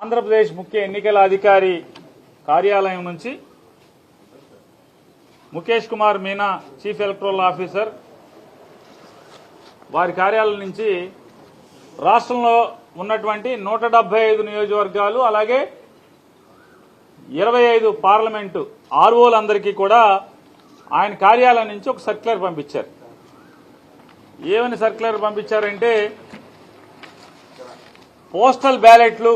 ఆంధ్రప్రదేశ్ ముఖ్య ఎన్నికల అధికారి కార్యాలయం నుంచి Mukesh Kumar Meena chief electoral officer వారి కార్యాలయం నుంచి రాష్ట్రంలో ఉన్నటువంటి నూట డెబ్బై ఐదు నియోజకవర్గాలు అలాగే ఇరవై ఐదు పార్లమెంటు ఆర్ఓలందరికీ కూడా ఆయన కార్యాలయం నుంచి ఒక సర్క్యులర్ పంపించారు. ఏమని సర్క్యులర్ పంపించారంటే పోస్టల్ బ్యాలెట్లు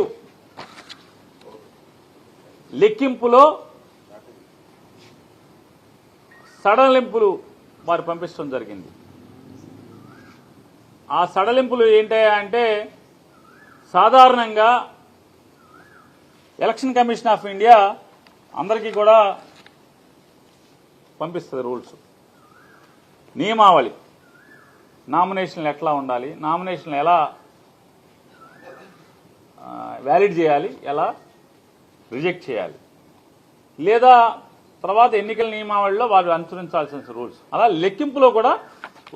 లెక్కింపులో సడలింపులు వారు పంపించడం జరిగింది. ఆ సడలింపులు ఏంటయ్యా అంటే సాధారణంగా ఎలక్షన్ కమిషన్ ఆఫ్ ఇండియా అందరికీ కూడా పంపిస్తుంది రూల్స్. నియమావళి. నామినేషన్లు ఎట్లా ఉండాలి? నామినేషన్లు ఎలా వ్యాలిడ్ చేయాలి? ఎలా? రిజెక్ట్ చేయాలి. లేదా తర్వాత ఎన్నికల నియమావళిలో వారు అనుసరించాల్సిన రూల్స్. అలా లెక్కింపులో కూడా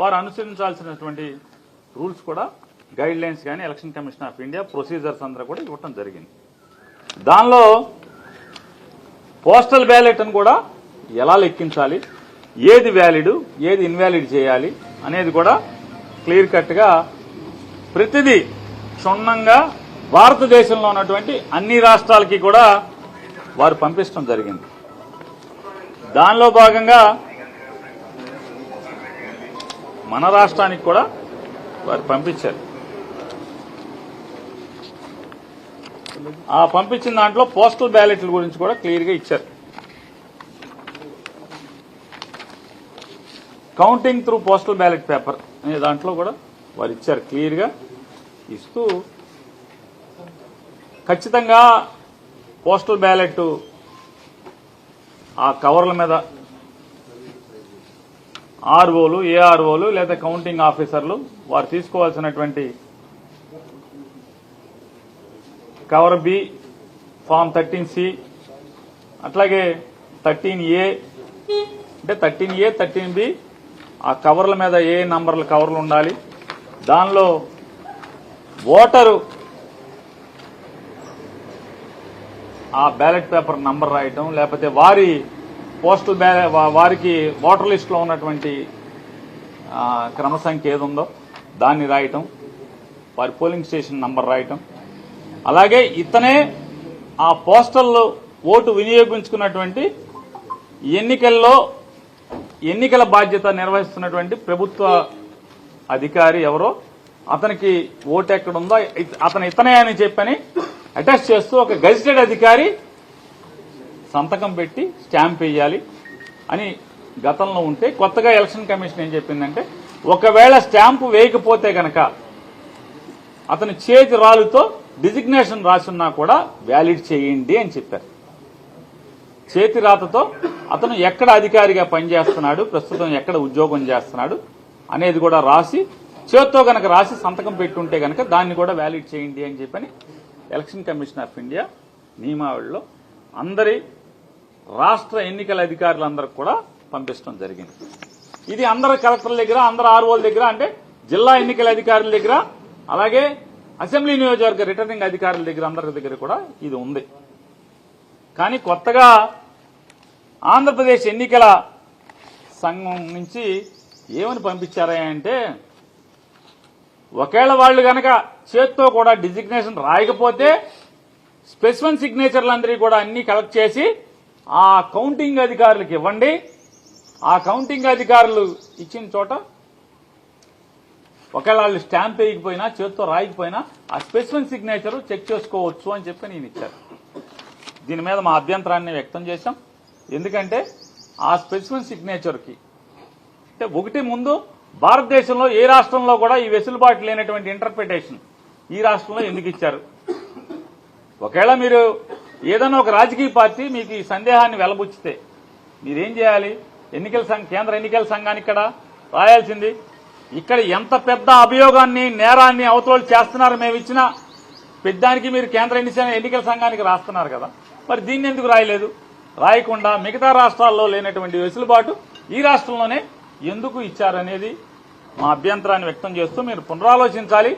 వారు అనుసరించాల్సినటువంటి రూల్స్ కూడా గైడ్ లైన్స్ కానీ election commission of India procedures అందరూ కూడా ఇవ్వటం జరిగింది. దానిలో పోస్టల్ బ్యాలెట్ అని కూడా ఎలా లెక్కించాలి ఏది వ్యాలిడ్ ఏది ఇన్వాలిడ్ చేయాలి అనేది కూడా క్లియర్ కట్గా ప్రతిదీ క్షుణ్ణంగా భారతదేశంలో ఉన్నటువంటి అన్ని రాష్ట్రాలకి కూడా వారు పంపించడం జరిగింది. దానిలో భాగంగా మన రాష్ట్రానికి కూడా వారు పంపించారు. ఆ పంపించిన దాంట్లో పోస్టల్ బ్యాలెట్ల గురించి కూడా క్లియర్గా ఇచ్చారు. Counting through postal ballot paper అనే దాంట్లో కూడా వారు ఇచ్చారు క్లియర్గా. ఇస్తూ ఖచ్చితంగా పోస్టల్ బ్యాలెట్ ఆ కవర్ల మీద ఆర్ఓలు ఏఆర్ఓలు లేదా కౌంటింగ్ ఆఫీసర్లు వారు తీసుకోవాల్సినటువంటి cover B form thirteen C అట్లాగే థర్టీన్ ఏ అంటే థర్టీన్ ఏ థర్టీన్ బి ఆ కవర్ల మీద ఏ నంబర్ల కవర్లు ఉండాలి దానిలో ఓటరు ఆ బ్యాలెట్ పేపర్ నంబర్ రాయటం లేకపోతే వారి పోస్టల్ బ్యా వారికి ఓటర్ లిస్టులో ఉన్నటువంటి క్రమ సంఖ్య ఏది ఉందో దాన్ని రాయటం వారి పోలింగ్ స్టేషన్ నంబర్ రాయటం. అలాగే ఇతనే ఆ పోస్టల్లో ఓటు వినియోగించుకున్నటువంటి ఎన్నికల్లో ఎన్నికల బాధ్యత నిర్వహిస్తున్నటువంటి ప్రభుత్వ అధికారి ఎవరో అతనికి ఓటు ఎక్కడుందో అతను ఇతనే అని చెప్పని అటాచ్ చేస్తూ ఒక గజిటెడ్ అధికారి సంతకం పెట్టి స్టాంప్ వేయాలి అని గతంలో ఉంటే కొత్తగా ఎలక్షన్ కమిషన్ ఏం చెప్పిందంటే ఒకవేళ స్టాంపు వేయకపోతే గనక అతని చేతి రాలుతో డిజిగ్నేషన్ రాసున్నా కూడా వ్యాలిడ్ చేయండి అని చెప్పారు. చేతి రాతతో అతను ఎక్కడ అధికారిగా పనిచేస్తున్నాడు ప్రస్తుతం ఎక్కడ ఉద్యోగం చేస్తున్నాడు అనేది కూడా రాసి చేత్తో గనక రాసి సంతకం పెట్టుంటే గనక దాన్ని కూడా వ్యాలిడ్ చేయండి అని చెప్పని ఎలక్షన్ కమిషన్ ఆఫ్ ఇండియా నియమావళిలో అందరి రాష్ట్ర ఎన్నికల అధికారులందరికి కూడా పంపించడం జరిగింది. ఇది అందరు కలెక్టర్ల దగ్గర అందరు ఆర్ఓల దగ్గర అంటే జిల్లా ఎన్నికల అధికారుల దగ్గర అలాగే అసెంబ్లీ నియోజకవర్గ రిటర్నింగ్ అధికారుల దగ్గర అందరి దగ్గర కూడా ఇది ఉంది. కానీ కొత్తగా ఆంధ్రప్రదేశ్ ఎన్నికల సంఘం నుంచి ఏమని పంపించారా అంటే ఒకవేళ వాళ్ళు గనక చేత్తో కూడా డిజిగ్నేషన్ రాయకపోతే స్పెసిఫిన్ సిగ్నేచర్లందరికీ కూడా అన్ని కలెక్ట్ చేసి ఆ కౌంటింగ్ అధికారులకు ఇవ్వండి. ఆ కౌంటింగ్ అధికారులు ఇచ్చిన చోట ఒకవేళ వాళ్ళు స్టాంప్ వేయకపోయినా చేత్తో రాయకపోయినా ఆ స్పెసిఫన్ సిగ్నేచర్ చెక్ చేసుకోవచ్చు అని చెప్పి నేను ఇచ్చారు దీని మీద మా అభ్యంతరాన్ని వ్యక్తం చేశాం. ఎందుకంటే ఆ స్పెసిఫిన్ సిగ్నేచర్కి అంటే ఒకటి ముందు భారతదేశంలో ఏ రాష్ట్రంలో కూడా ఈ వెసులుబాటు లేనటువంటి ఇంటర్ప్రిటేషన్ ఈ రాష్ట్రంలో ఎందుకు ఇచ్చారు? ఒకవేళ మీరు ఏదైనా ఒక రాజకీయ పార్టీ మీకు ఈ సందేహాన్ని వెలబుచ్చితే మీరేం చేయాలి? ఎన్నికల సంఘ కేంద్ర ఎన్నికల సంఘానికి ఇక్కడ రాయాల్సింది. ఇక్కడ ఎంత పెద్ద అభియోగాన్ని నేరాన్ని అవతలోలు చేస్తున్నారు మేము ఇచ్చిన పెద్దానికి మీరు కేంద్ర ఎన్నికల సంఘానికి రాస్తున్నారు కదా. మరి దీన్ని ఎందుకు రాయలేదు? రాయకుండా మిగతా రాష్ట్రాల్లో లేనటువంటి వెసులుబాటు ఈ రాష్ట్రంలోనే ఎందుకు ఇచ్చారనేది మా అభ్యంతరాన్ని వ్యక్తం చేస్తూ మీరు పునరాలోచించాలి.